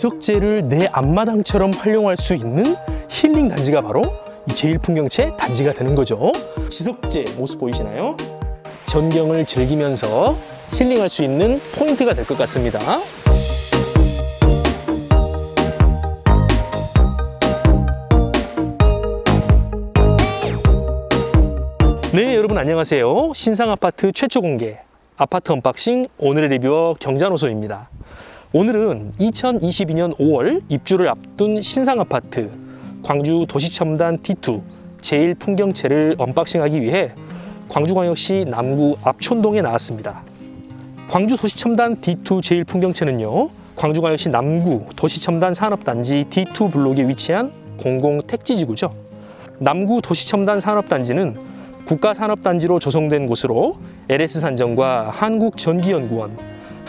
지석재를 내 앞마당처럼 활용할 수 있는 힐링 단지가 바로 이 제일풍경채 단지가 되는 거죠. 지석재 모습 보이시나요? 전경을 즐기면서 힐링할 수 있는 포인트가 될 것 같습니다. 네, 여러분 안녕하세요. 신상 아파트 최초 공개 아파트 언박싱 오늘의 리뷰어 경자노소입니다. 오늘은 2022년 5월 입주를 앞둔 신상 아파트 광주 도시첨단 T2 제일 풍경채를 언박싱하기 위해 광주광역시 남구 압촌동에 나왔습니다. 광주 도시첨단 D2 제일 풍경채는요. 광주광역시 남구 도시첨단 산업단지 D2 블록에 위치한 공공 택지지구죠. 남구 도시첨단 산업단지는 국가산업단지로 조성된 곳으로 LS 산정과 한국전기연구원,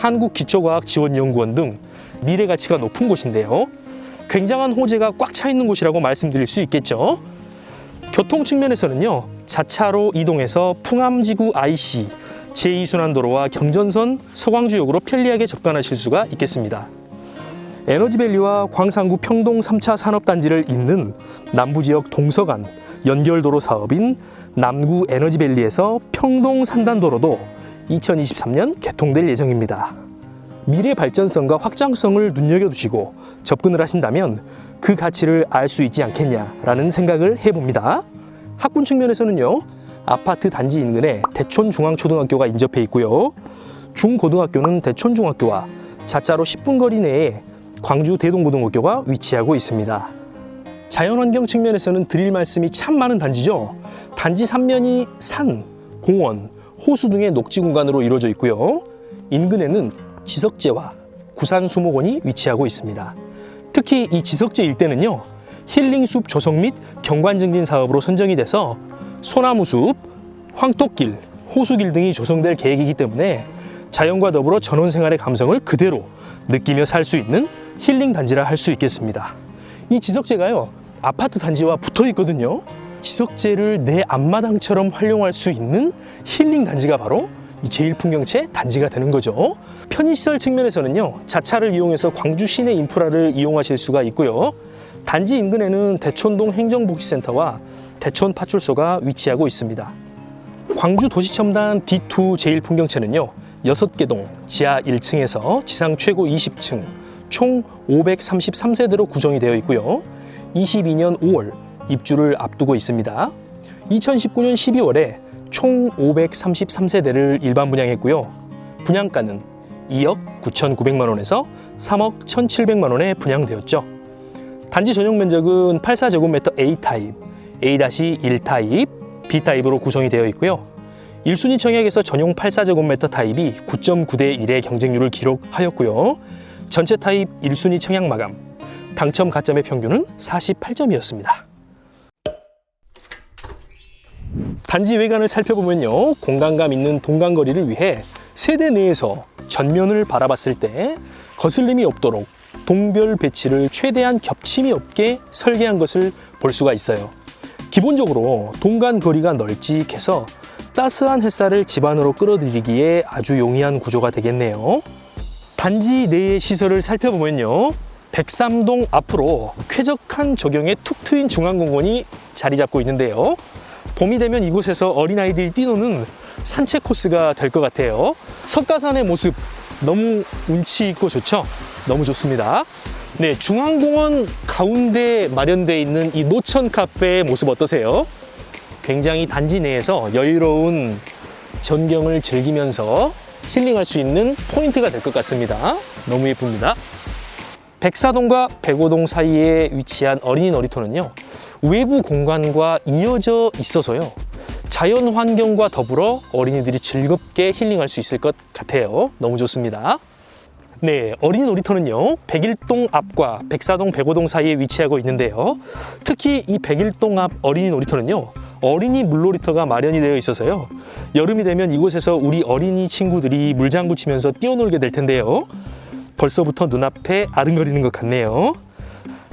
한국기초과학지원연구원 등 미래 가치가 높은 곳인데요. 굉장한 호재가 꽉 차 있는 곳이라고 말씀드릴 수 있겠죠. 교통 측면에서는요. 자차로 이동해서 풍암지구 IC 제2순환도로와 경전선 서광주역으로 편리하게 접근하실 수가 있겠습니다. 에너지밸리와 광산구 평동 3차 산업단지를 잇는 남부지역 동서간 연결도로 사업인 남구 에너지밸리에서 평동 산단도로도 2023년 개통될 예정입니다. 미래 발전성과 확장성을 눈여겨두시고 접근을 하신다면 그 가치를 알 수 있지 않겠냐라는 생각을 해봅니다. 학군 측면에서는요, 아파트 단지 인근에 대촌중앙초등학교가 인접해 있고요. 중고등학교는 대촌중학교와 자차로 10분 거리 내에 광주 대동고등학교가 위치하고 있습니다. 자연환경 측면에서는 드릴 말씀이 참 많은 단지죠. 단지 삼면이 산, 공원, 호수 등의 녹지 공간으로 이루어져 있고요. 인근에는 지석재와 구산수목원이 위치하고 있습니다. 특히 이 지석재 일대는요. 힐링숲 조성 및 경관 증진 사업으로 선정이 돼서 소나무숲, 황토길, 호수길 등이 조성될 계획이기 때문에 자연과 더불어 전원 생활의 감성을 그대로 느끼며 살 수 있는 힐링 단지라 할 수 있겠습니다. 이 지석재가요 아파트 단지와 붙어 있거든요. 지석재를 내 앞마당처럼 활용할 수 있는 힐링 단지가 바로 이 제일풍경채 단지가 되는 거죠. 편의시설 측면에서는요 자차를 이용해서 광주 시내 인프라를 이용하실 수가 있고요. 단지 인근에는 대촌동 행정복지센터와 대촌 파출소가 위치하고 있습니다. 광주 도시첨단 D2 제일풍경채는요 6개 동 지하 1층에서 지상 최고 20층 총 533세대로 구성이 되어 있고요. 22년 5월 입주를 앞두고 있습니다. 2019년 12월에 총 533세대를 일반 분양했고요. 분양가는 2억 9,900만 원에서 3억 1,700만 원에 분양되었죠. 단지 전용 면적은 84제곱미터 A 타입, A-1 타입, B 타입으로 구성이 되어 있고요. 1순위 청약에서 전용 84제곱미터 타입이 9.9대 1의 경쟁률을 기록하였고요. 전체 타입 1순위 청약 마감, 당첨 가점의 평균은 48점이었습니다. 단지 외관을 살펴보면요. 공간감 있는 동간거리를 위해 세대 내에서 전면을 바라봤을 때 거슬림이 없도록 동별 배치를 최대한 겹침이 없게 설계한 것을 볼 수가 있어요. 기본적으로 동간 거리가 널찍해서 따스한 햇살을 집안으로 끌어들이기에 아주 용이한 구조가 되겠네요. 단지 내의 시설을 살펴보면요. 백삼동 앞으로 쾌적한 조경에 툭 트인 중앙공원이 자리 잡고 있는데요. 봄이 되면 이곳에서 어린아이들이 뛰노는 산책 코스가 될 것 같아요. 석가산의 모습 너무 운치 있고 좋죠? 너무 좋습니다. 네, 중앙공원 가운데 마련되어 있는 이 노천 카페의 모습 어떠세요? 굉장히 단지 내에서 여유로운 전경을 즐기면서 힐링할 수 있는 포인트가 될 것 같습니다. 너무 예쁩니다. 백사동과 백오동 사이에 위치한 어린이 놀이터는요, 외부 공간과 이어져 있어서요, 자연 환경과 더불어 어린이들이 즐겁게 힐링할 수 있을 것 같아요. 너무 좋습니다. 네, 어린이 놀이터는요, 백일동 앞과 백사동, 백오동 사이에 위치하고 있는데요. 특히 이 백일동 앞 어린이 놀이터는요, 어린이 물놀이터가 마련이 되어 있어서요. 여름이 되면 이곳에서 우리 어린이 친구들이 물장구 치면서 뛰어놀게 될 텐데요. 벌써부터 눈앞에 아른거리는 것 같네요.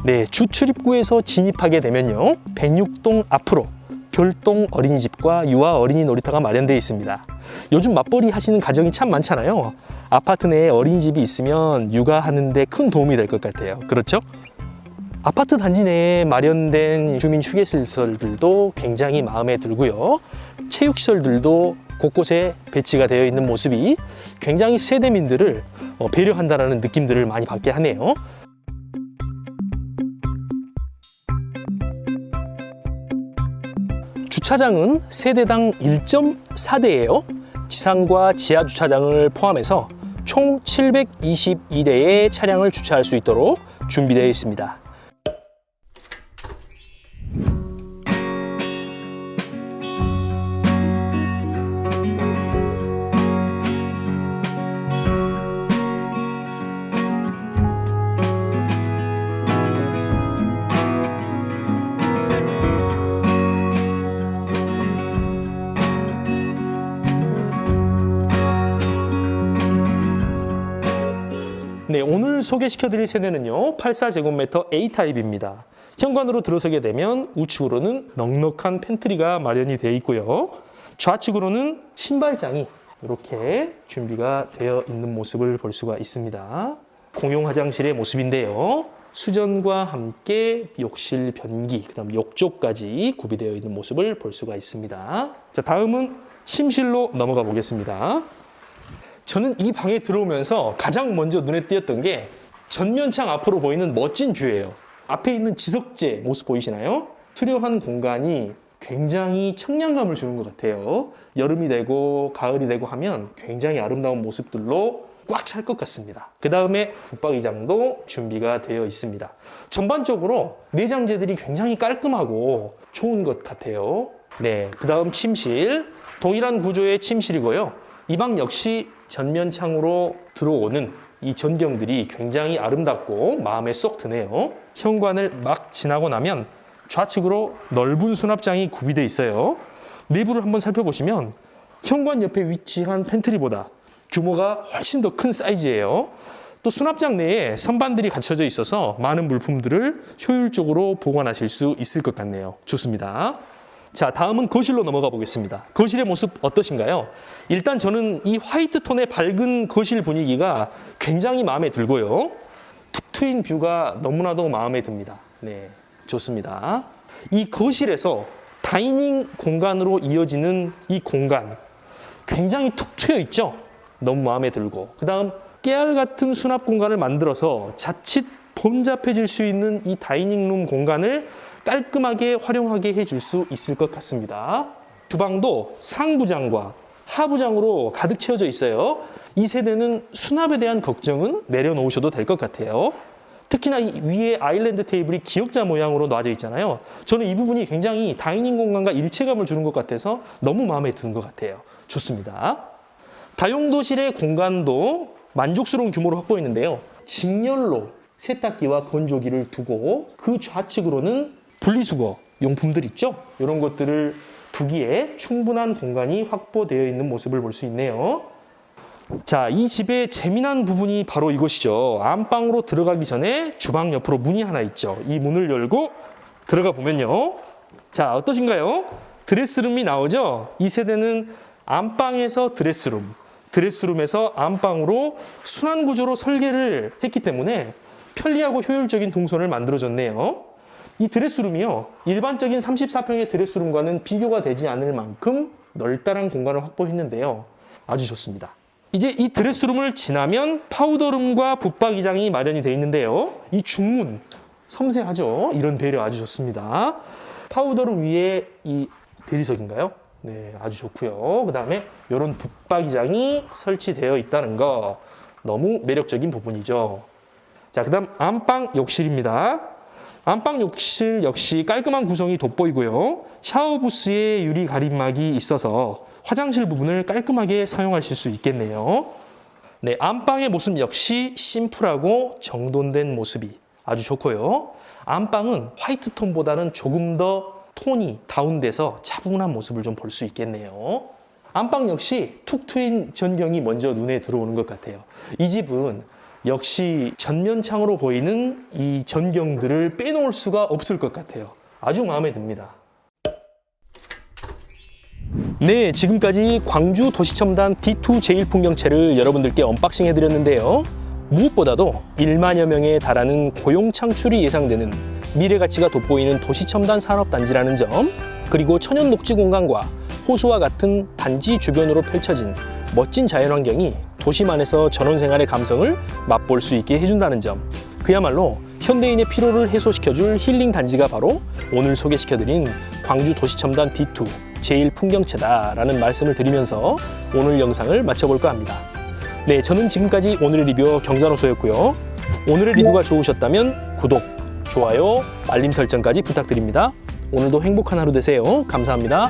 네, 주 출입구에서 진입하게 되면요. 106동 앞으로 별동 어린이집과 유아 어린이 놀이터가 마련되어 있습니다. 요즘 맞벌이 하시는 가정이 참 많잖아요. 아파트 내에 어린이집이 있으면 육아하는데 큰 도움이 될 것 같아요. 그렇죠? 아파트 단지 내에 마련된 주민 휴게시설들도 굉장히 마음에 들고요. 체육시설들도 곳곳에 배치가 되어 있는 모습이 굉장히 세대민들을 어, 배려한다라는 느낌들을 많이 받게 하네요. 주차장은 세대당 1.4대예요. 지상과 지하 주차장을 포함해서 총 722대의 차량을 주차할 수 있도록 준비되어 있습니다. 소개시켜 드릴 세대는요, 84제곱미터 A타입입니다. 현관으로 들어서게 되면 우측으로는 넉넉한 팬트리가 마련이 되어 있고요. 좌측으로는 신발장이 이렇게 준비가 되어 있는 모습을 볼 수가 있습니다. 공용 화장실의 모습인데요. 수전과 함께 욕실 변기, 그다음 욕조까지 구비되어 있는 모습을 볼 수가 있습니다. 자, 다음은 침실로 넘어가 보겠습니다. 저는 이 방에 들어오면서 가장 먼저 눈에 띄었던 게 전면창 앞으로 보이는 멋진 뷰예요. 앞에 있는 지석재 모습 보이시나요? 수려한 공간이 굉장히 청량감을 주는 것 같아요. 여름이 되고 가을이 되고 하면 굉장히 아름다운 모습들로 꽉 찰 것 같습니다. 그 다음에 붙박이장도 준비가 되어 있습니다. 전반적으로 내장재들이 굉장히 깔끔하고 좋은 것 같아요. 네, 그 다음 침실. 동일한 구조의 침실이고요. 이방 역시 전면 창으로 들어오는 이 전경들이 굉장히 아름답고 마음에 쏙 드네요. 현관을 막 지나고 나면 좌측으로 넓은 수납장이 구비되어 있어요. 내부를 한번 살펴보시면 현관 옆에 위치한 팬트리보다 규모가 훨씬 더 큰 사이즈예요. 또 수납장 내에 선반들이 갖춰져 있어서 많은 물품들을 효율적으로 보관하실 수 있을 것 같네요. 좋습니다. 자, 다음은 거실로 넘어가 보겠습니다. 거실의 모습 어떠신가요? 일단 저는 이 화이트 톤의 밝은 거실 분위기가 굉장히 마음에 들고요. 툭 트인 뷰가 너무나도 마음에 듭니다. 네, 좋습니다. 이 거실에서 다이닝 공간으로 이어지는 이 공간 굉장히 툭 트여 있죠? 너무 마음에 들고. 그 다음 깨알 같은 수납 공간을 만들어서 자칫 범잡해질 수 있는 이 다이닝룸 공간을 깔끔하게 활용하게 해줄 수 있을 것 같습니다. 주방도 상부장과 하부장으로 가득 채워져 있어요. 이 세대는 수납에 대한 걱정은 내려놓으셔도 될 것 같아요. 특히나 이 위에 아일랜드 테이블이 기역자 모양으로 놔져 있잖아요. 저는 이 부분이 굉장히 다이닝 공간과 일체감을 주는 것 같아서 너무 마음에 드는 것 같아요. 좋습니다. 다용도실의 공간도 만족스러운 규모로 확보했는데요. 직렬로 세탁기와 건조기를 두고 그 좌측으로는 분리수거 용품들 있죠? 이런 것들을 두기에 충분한 공간이 확보되어 있는 모습을 볼 수 있네요. 자, 이 집의 재미난 부분이 바로 이것이죠. 안방으로 들어가기 전에 주방 옆으로 문이 하나 있죠. 이 문을 열고 들어가 보면요. 자, 어떠신가요? 드레스룸이 나오죠? 이 세대는 안방에서 드레스룸, 드레스룸에서 안방으로 순환 구조로 설계를 했기 때문에 편리하고 효율적인 동선을 만들어줬네요. 이 드레스룸이요. 일반적인 34평의 드레스룸과는 비교가 되지 않을 만큼 넓다란 공간을 확보했는데요. 아주 좋습니다. 이제 이 드레스룸을 지나면 파우더룸과 붙박이장이 마련이 되어 있는데요. 이 중문 섬세하죠. 이런 배려 아주 좋습니다. 파우더룸 위에 이 대리석인가요? 네, 아주 좋고요. 그 다음에 이런 붙박이장이 설치되어 있다는 거 너무 매력적인 부분이죠. 자, 그 다음 안방 욕실입니다. 안방 욕실 역시 깔끔한 구성이 돋보이고요. 샤워 부스에 유리 가림막이 있어서 화장실 부분을 깔끔하게 사용하실 수 있겠네요. 네, 안방의 모습 역시 심플하고 정돈된 모습이 아주 좋고요. 안방은 화이트 톤보다는 조금 더 톤이 다운돼서 차분한 모습을 좀 볼 수 있겠네요. 안방 역시 툭 트인 전경이 먼저 눈에 들어오는 것 같아요. 이 집은 역시 전면창으로 보이는 이 전경들을 빼놓을 수가 없을 것 같아요. 아주 마음에 듭니다. 네, 지금까지 광주 도시첨단 D2 제1풍경채를 여러분들께 언박싱 해드렸는데요. 무엇보다도 1만여 명에 달하는 고용 창출이 예상되는 미래 가치가 돋보이는 도시첨단 산업단지라는 점, 그리고 천연 녹지 공간과 호수와 같은 단지 주변으로 펼쳐진 멋진 자연환경이 도심 안에서 전원 생활의 감성을 맛볼 수 있게 해준다는 점, 그야말로 현대인의 피로를 해소시켜줄 힐링 단지가 바로 오늘 소개시켜드린 광주 도시첨단 D2 제1풍경채다라는 말씀을 드리면서 오늘 영상을 마쳐볼까 합니다. 네, 저는 지금까지 오늘의 리뷰어 경자노소였고요. 오늘의 리뷰가 좋으셨다면 구독, 좋아요, 알림 설정까지 부탁드립니다. 오늘도 행복한 하루 되세요. 감사합니다.